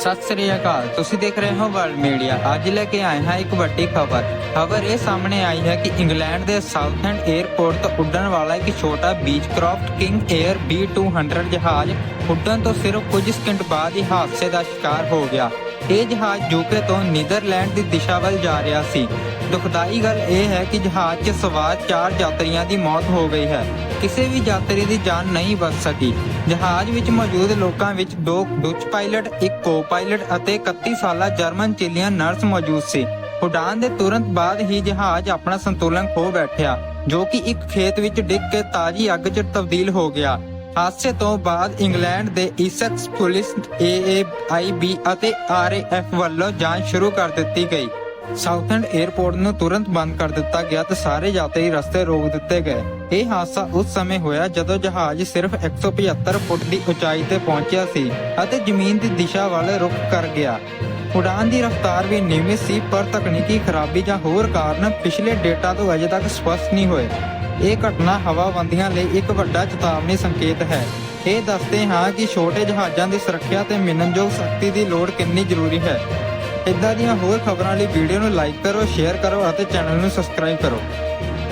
ਸਤਿ ਸ੍ਰੀ ਅਕਾਲ। ਤੁਸੀਂ ਦੇਖ ਰਹੇ ਹੋ ਵਰਲਡ ਮੀਡੀਆ। ਅੱਜ ਲੈ ਕੇ ਆਏ ਹਾਂ ਇੱਕ ਵੱਡੀ ਖਬਰ। ਖਬਰ ਇਹ ਸਾਹਮਣੇ ਆਈ ਹੈ ਕਿ ਇੰਗਲੈਂਡ ਦੇ ਸਾਊਥਐਂਡ 에ਅਰਪੋਰਟ ਤੋਂ ਉੱਡਣ ਵਾਲਾ ਇੱਕ ਛੋਟਾ ਬੀਚਕ੍ਰਾਫਟ ਕਿੰਗ 에ਅਰ B200 ਜਹਾਜ਼ ਉੱਡਣ ਤੋਂ ਸਿਰਫ ਕੁਝ ਸਕਿੰਟ ਬਾਅਦ ਹੀ ਹਾਦਸੇ ਦਾ ਸ਼ਿਕਾਰ ਹੋ ਗਿਆ। ਇਹ ਜਹਾਜ਼ ਯੂਕੇ ਤੋਂ ਨੀਦਰਲੈਂਡ ਦੀ ਦਿਸ਼ਾ ਵੱਲ ਜਾ ਰਿਹਾ ਸੀ। ਦੁਖਦਾਈ ਗੱਲ ਇਹ ਹੈ ਕਿ ਜਹਾਜ਼ 'ਚ ਸਵਾਰ ਚਾਰ ਯਾਤਰੀਆਂ ਦੀ ਮੌਤ ਹੋ ਗਈ ਹੈ। ਕਿਸੇ ਵੀ ਯਾਤਰੀ ਦੀ ਜਾਨ ਨਹੀਂ ਬਚ ਸਕੀ। ਜਹਾਜ਼ ਵਿੱਚ ਮੌਜੂਦ ਲੋਕਾਂ ਵਿੱਚ ਦੋ ਡੁੱਚ ਪਾਇਲਟ, ਇੱਕ ਕੋ-ਪਾਇਲਟ ਅਤੇ 31 ਸਾਲਾ ਜਰਮਨ ਚਿਲੀਅਨ ਨਰਸ ਮੌਜੂਦ ਸੀ। ਉਡਾਨ ਦੇ ਤੁਰੰਤ ਬਾਅਦ ਹੀ ਜਹਾਜ਼ ਆਪਣਾ ਸੰਤੁਲਨ ਖੋ ਬੈਠਿਆ, ਜੋ ਕਿ ਇੱਕ ਖੇਤ ਵਿੱਚ ਡਿੱਗ ਕੇ ਤਾਜ਼ੀ ਅੱਗ 'ਚ ਤਬਦੀਲ ਹੋ ਗਿਆ। ਹਾਦਸੇ ਤੋਂ ਬਾਅਦ ਇੰਗਲੈਂਡ ਦੇ ਇਸੈਕਸ ਪੁਲਿਸ AAIB ਅਤੇ RAF ਵੱਲੋਂ ਜਾਂਚ ਸ਼ੁਰੂ ਕਰ ਦਿੱਤੀ ਗਈ। ਸਾਊਥਐਂਡ 에ਅਰਪੋਰਟ ਨੂੰ ਤੁਰੰਤ ਬੰਦ ਕਰ ਦਿੱਤਾ ਗਿਆ ਤੇ ਸਾਰੇ ਯਾਤਰੀ ਰਸਤੇ ਰੋਕ ਦਿੱਤੇ ਗਏ। ਇਹ ਹਾਦਸਾ ਉਸ ਸਮੇਂ ਹੋਇਆ ਜਦੋਂ ਜਹਾਜ਼ ਸਿਰਫ 175 ਫੁੱਟ ਦੀ ਉਚਾਈ ਤੇ ਪਹੁੰਚਿਆ ਸੀ ਅਤੇ ਜ਼ਮੀਨ ਦੀ ਦਿਸ਼ਾ ਵੱਲ ਰੁਖ ਕਰ ਗਿਆ। ਉਡਾਨ ਦੀ ਰਫ਼ਤਾਰ ਵੀ ਨਿਯਮਿਤ ਸੀ, ਪਰ ਤਕਨੀਕੀ ਖਰਾਬੀ ਜਾਂ ਹੋਰ ਕਾਰਨ ਪਿਛਲੇ ਡੇਟਾ ਤੋਂ ਅਜੇ ਤੱਕ ਸਪਸ਼ਟ ਨਹੀਂ ਹੋਏ। ਇਹ ਘਟਨਾ ਹਵਾਬੰਦੀਆਂ ਲਈ ਇੱਕ ਵੱਡਾ ਚੇਤਾਵਨੀ ਸੰਕੇਤ ਹੈ। ਇਹ ਦੱਸਦੇ ਹਾਂ ਕਿ ਛੋਟੇ ਜਹਾਜ਼ਾਂ ਦੀ ਸੁਰੱਖਿਆ ਤੇ ਮਿਲਣਯੋਗ ਸਖਤੀ ਦੀ ਲੋੜ ਕਿੰਨੀ ਜ਼ਰੂਰੀ ਹੈ। ਇਦਾਂ ਦੀਆਂ ਹੋਰ ਖਬਰਾਂ ਲਈ ਵੀਡੀਓ ਨੂੰ ਲਾਈਕ ਕਰੋ, ਸ਼ੇਅਰ ਕਰੋ ਅਤੇ ਚੈਨਲ ਨੂੰ ਸਬਸਕ੍ਰਾਈਬ ਕਰੋ।